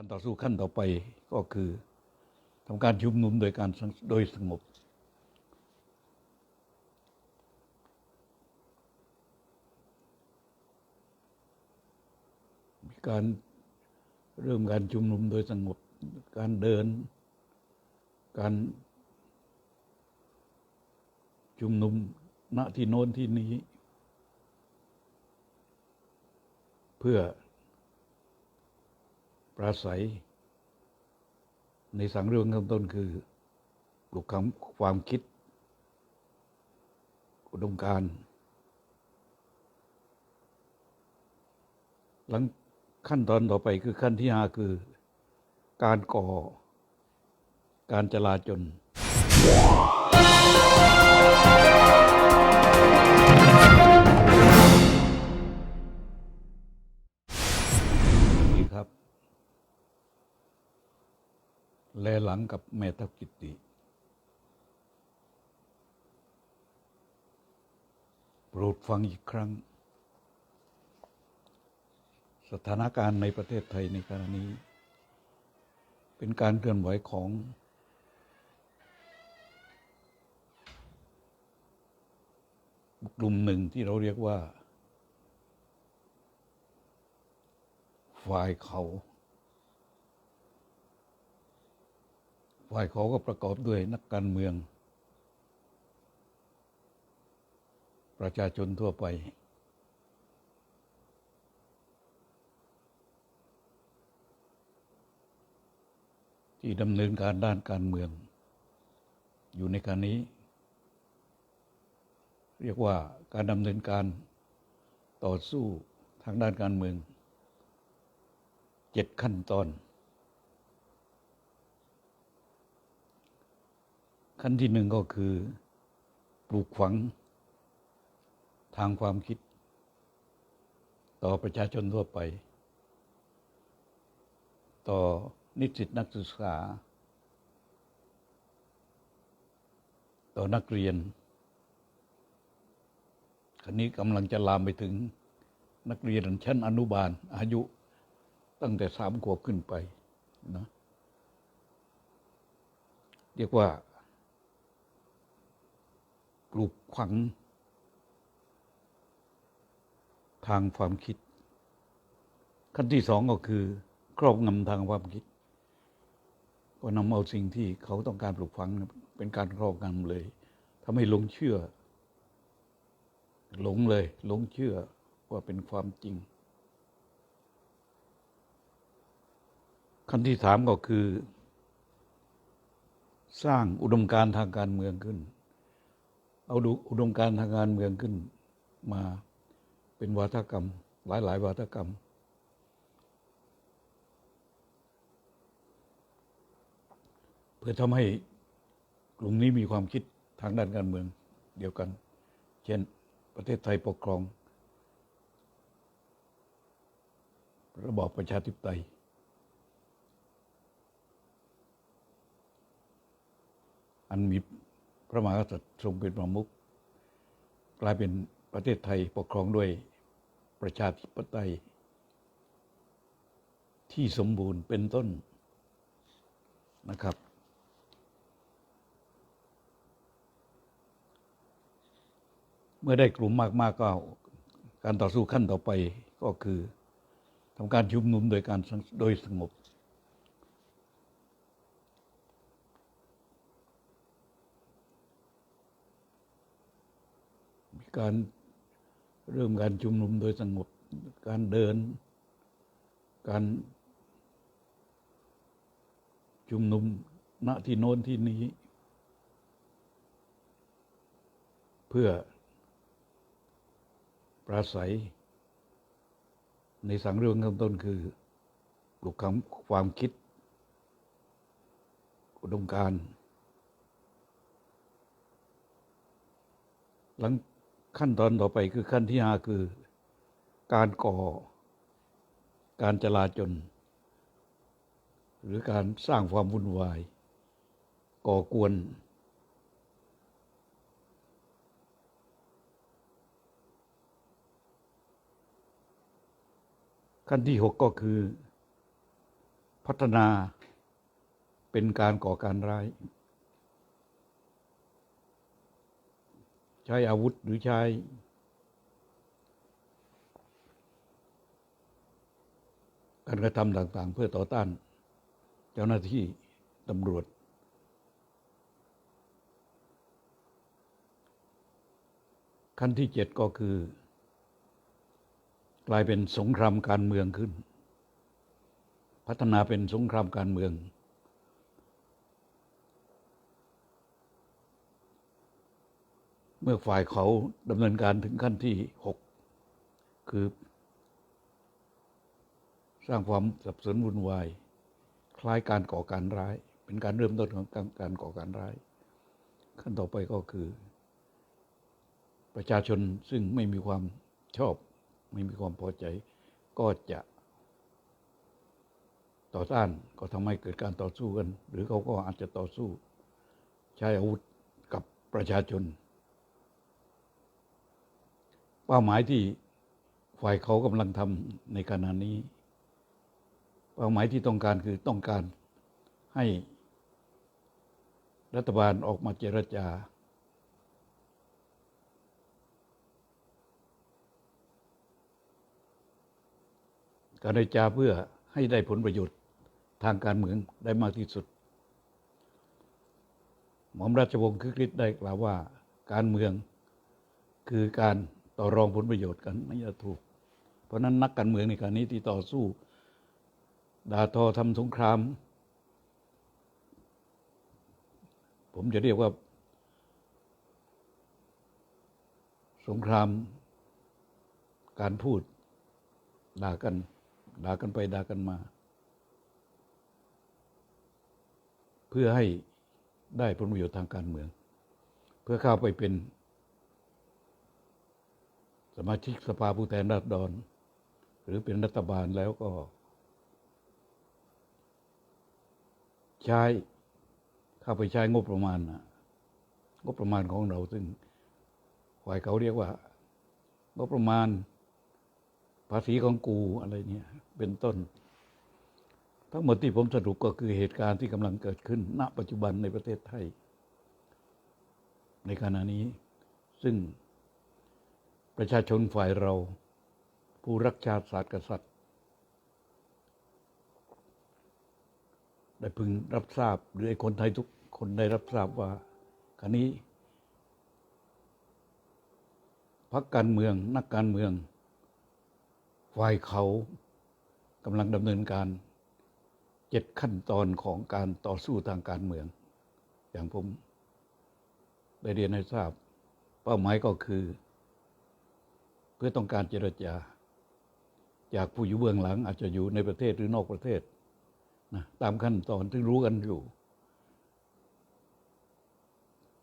การต่อสู้ขั้นต่อไปก็คือทำการชุมนุมโดยการโดยสงบ มีการเริ่มการชุมนุมโดยสงบ การเดิน การชุมนุมณที่โน้นที่นี้ เพื่อ ปราศัย ในสังเรื่องเริ่มต้นคือปลุกความความคิด อุดมการ หลังขั้นตอนต่อไปคือขั้นที่ห้าคือการก่อ การจลาจล แลหลังกับแม่ทัพกิตติ โปรดฟังอีกครั้ง สถานการณ์ในประเทศไทยในขณะนี้ เป็นการเคลื่อนไหวของกลุ่มหนึ่งที่เราเรียกว่า ฝ่ายเขา ฝ่ายเขาก็ประกอบด้วยนักการเมือง ประชาชนทั่วไป ที่ดำเนินการด้านการเมือง อยู่ในการนี้ เรียกว่าการดำเนินการต่อสู้ทางด้านการเมืองเจ็ดขั้นตอน ขั้นที่หนึ่งก็คือ ปลูกฝัง ทางความคิด ต่อประชาชนทั่วไป ต่อนิสิตนักศึกษา ต่อนักเรียนคันนี้กำลังจะลามไปถึงนักเรียนชั้นอนุบาล อายุตั้งแต่สามขวบขึ้นไปนะเรียกว่า ปลูกฝัง ทางความคิด ขั้นที่สองก็คือ ครอบงำทางความคิด ก็นำเอาสิ่งที่เขาต้องการปลูกฝังเป็นการครอบงำเลยทำให้หลงเชื่อ หลงเลย หลงเชื่อว่าเป็นความจริง ขั้นที่สามก็คือ สร้างอุดมการณ์ทางการเมืองขึ้น เอาดูอุดมการทางการเมืองขึ้นมาเป็นวาทกรรม หลายหลายวาทกรรม เพื่อทำให้กลุ่มนี้มีความคิดทางด้านการเมืองเดียวกัน เช่น ประเทศไทยปกครอง ระบอบประชาธิปไตย อันมี พระมหากษัตริย์ทรงเป็นประมุขกลายเป็นประเทศไทยปกครองด้วยประชาธิปไตย ที่สมบูรณ์เป็นต้นนะครับ เมื่อได้กลุ่มมาก ๆ ก็ การต่อสู้ขั้นต่อไปก็คือทำการชุมนุมโดยการโดยสงบ มี การเริ่มการชุมนุมโดยสงบ การเดิน การชุมนุมณที่โน้นที่นี้ เพื่อปราศัย ในสังเรื่องเริ่มต้นคือปลุกความความคิด อุดมการหลัง ขั้นตอนต่อไปคือขั้นที่ห้าคือการก่อ การจลาจลหรือการสร้างความวุ่นวาย ก่อกวน ขั้นที่หกก็คือ พัฒนาเป็นการก่อการร้าย ใช้อาวุธหรือใช้การกระทำต่างๆ เพื่อต่อต้าน เจ้าหน้าที่ตำรวจ ขั้นที่เจ็ดก็คือ กลายเป็นสงครามการเมืองขึ้น พัฒนาเป็นสงครามการเมือง มื่อฝ่ายเขาดำเนินการถึงขั้นที่หกคือ สร้างความสับสนวุ่นวาย คล้ายการก่อการร้าย เป็นการเริ่มต้นของการการก่อการร้าย ขั้นต่อไปก็คือ ประชาชนซึ่งไม่มีความชอบ ไม่มีความพอใจ ก็จะต่อต้านก็ทำให้เกิดการต่อสู้กัน หรือเขาก็อาจจะต่อสู้ ใช้อาวุธกับประชาชน เป้าหมายที่ฝ่ายเขากำลังทำในขณะนี้ เป้าหมายที่ต้องการคือต้องการให้รัฐบาลออกมาเจรจา การเจรจาเพื่อให้ได้ผลประโยชน์ทางการเมืองได้มากที่สุด หม่อมราชวงศ์คึกฤทธิ์ได้กล่าวว่าการเมืองคือการ ต่อรองผลประโยชน์กันไม่จะถูก เพราะนั้นนักการเมืองในการนี้ที่ต่อสู้ด่าทอทำสงคราม ผมจะเรียกว่า สงคราม การพูดด่ากันด่ากันไปด่ากันมา เพื่อให้ได้ผลประโยชน์ทางการเมือง เพื่อเข้าไปเป็น สมาชิกสภาผู้แทนราษฎร หรือเป็นรัฐบาลแล้วก็ ใช้เข้าไปใช้งบประมาณนะงบประมาณของเราซึ่งฝ่ายเขาเรียกว่า งบประมาณ ภาษีของกูอะไรเนี่ยเป็นต้น ทั้งหมดที่ผมสรุปก็คือเหตุการณ์ที่กำลังเกิดขึ้น ณ ปัจจุบันในประเทศไทย ในขณะนี้ซึ่ง ประชาชนฝ่ายเรา ผู้รักชาติศาสตร์กษัตริย์ ได้พึงรับทราบหรือไอ้คนไทยทุกคนได้รับทราบว่าขณะนี้พักการเมืองนักการเมือง ฝ่ายเขากำลังดำเนินการเจ็ดขั้นตอนของการต่อสู้ทางการเมือง อย่างผมได้เรียนให้ทราบ เป้าหมายก็คือ เพื่อต้องการเจรจา จากผู้อยู่เบื้องหลัง อาจจะอยู่ในประเทศหรือนอกประเทศนะตามขั้นตอนที่รู้กันอยู่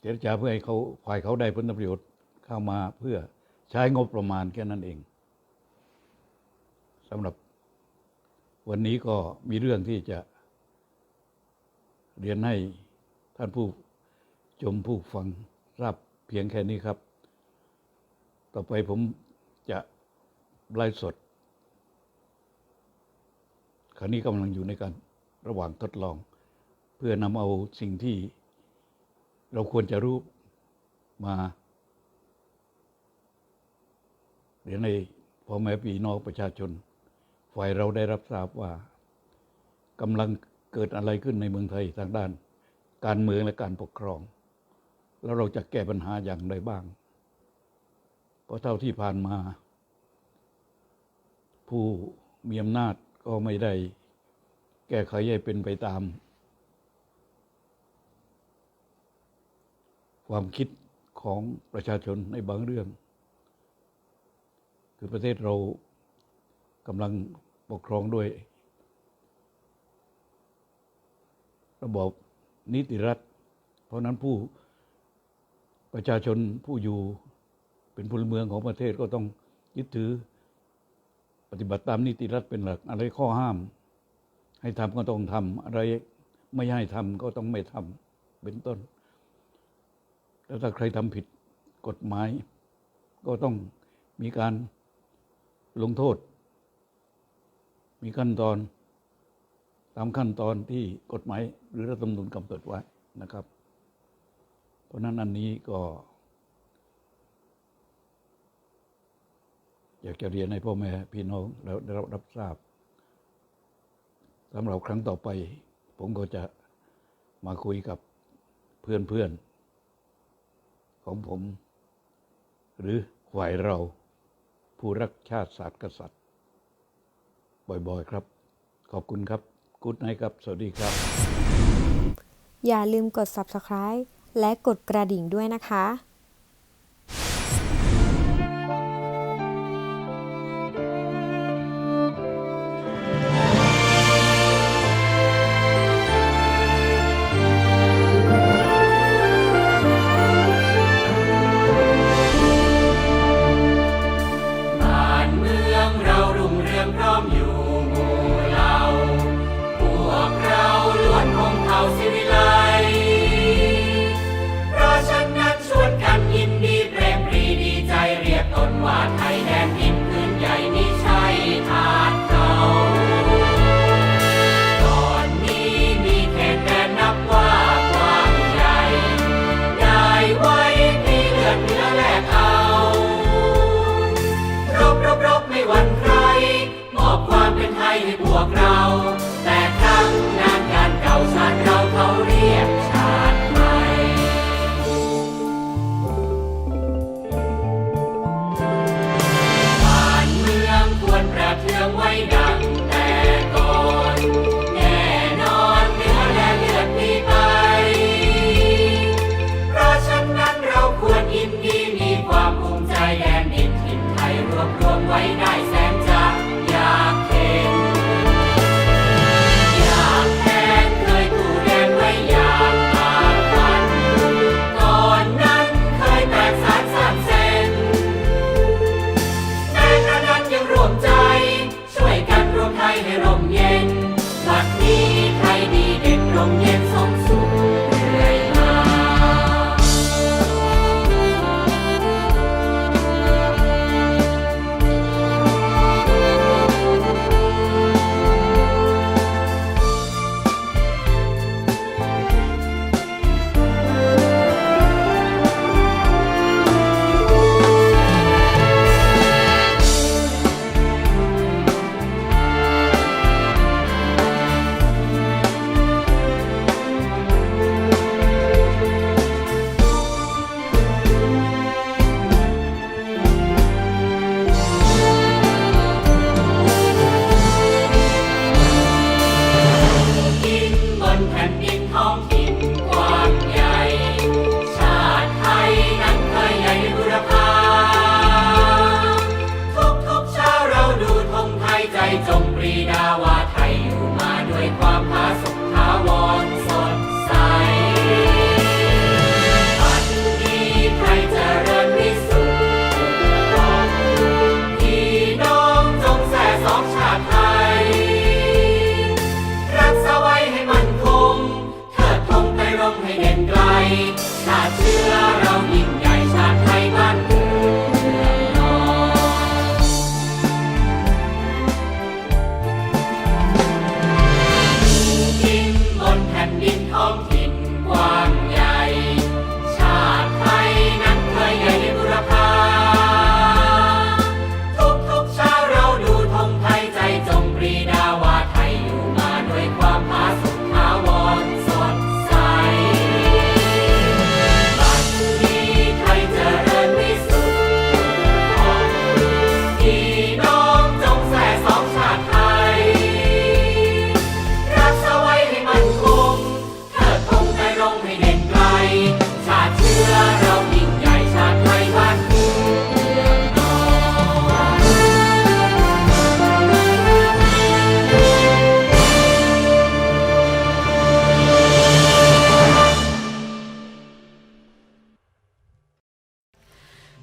เจรจาเพื่อให้เขาฝ่ายเขาได้ผลประโยชน์เข้ามาเพื่อใช้งบประมาณแค่นั้นเองสำหรับวันนี้ก็มีเรื่องที่จะเรียนให้ท่านผู้ชมผู้ฟังราบเพียงแค่นี้ครับ ต่อไปผม ไลฟ์สดคราวนี้กำลังอยู่ในการระหว่างทดลอง เพื่อนำเอาสิ่งที่เราควรจะรู้มาเรียนในพ่อแม่พี่น้องประชาชน ฝ่ายเราได้รับทราบว่ากำลังเกิดอะไรขึ้นในเมืองไทยทางด้าน การเมืองและการปกครอง แล้วเราจะแก้ปัญหาอย่างไรบ้าง เพราะเท่าที่ผ่านมา ผู้มีอำนาจก็ไม่ได้แก้ไขให้เป็นไปตาม ความคิดของประชาชนในบางเรื่อง คือประเทศเรากำลังปกครองด้วย ระบบนิติรัฐ เพราะนั้นผู้ประชาชนผู้อยู่เป็นพลเมืองของประเทศก็ต้องยึดถือ ปฏิบัติตามนิติรัฐเป็นหลัก อะไรข้อห้าม ให้ทำก็ต้องทำอะไรไม่ให้ทำก็ต้องไม่ทำเป็นต้น แล้วถ้าใครทำผิดกฎหมาย ก็ต้องมีการลงโทษ มีขั้นตอน ตามขั้นตอนที่กฎหมายหรือรัฐธรรมนูญกำหนดไว้นะครับ เพราะนั้นอันนี้ก็ อยากจะเรียนให้พ่อแม่พี่น้องแล้วได้รับรับทราบสำหรับครั้งต่อไป ผมก็จะมาคุยกับเพื่อนๆ ของผม หรือฝ่ายเราผู้รักชาติศาสตร์กษัตริย์ บ่อยๆครับ ขอบคุณครับกุ๊ดไนครับ สวัสดีครับ อย่าลืมกด subscribe และกดกระดิ่งด้วยนะคะ ชาเชื่อเรายิ่ง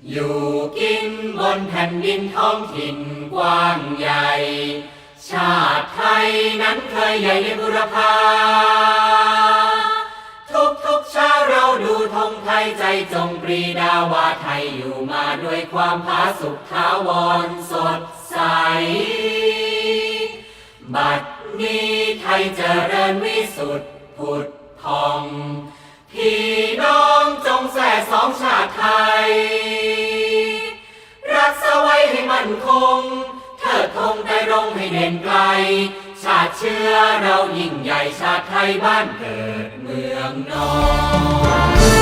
อยู่กินบนแผ่นดินท้องถิ่นกว้างใหญ่ ชาติไทยนั้นเคยใหญ่ในบุรพาทุกทุกชาเราดูธงไทยใจจงปรีดาว่าไทยอยู่มาด้วยความผาสุกทาวรสดใส บัดนี้ไทยเจริญวิสุทธิ์ผุดพอง พี่น้องจงแส่สองชาติไทย ไว้ให้มั่นคง เถิดธงไตรรงให้เด่นไกล ชาติเชื้อเรายิ่งใหญ่ชาติไทยบ้านเกิดเมืองนอน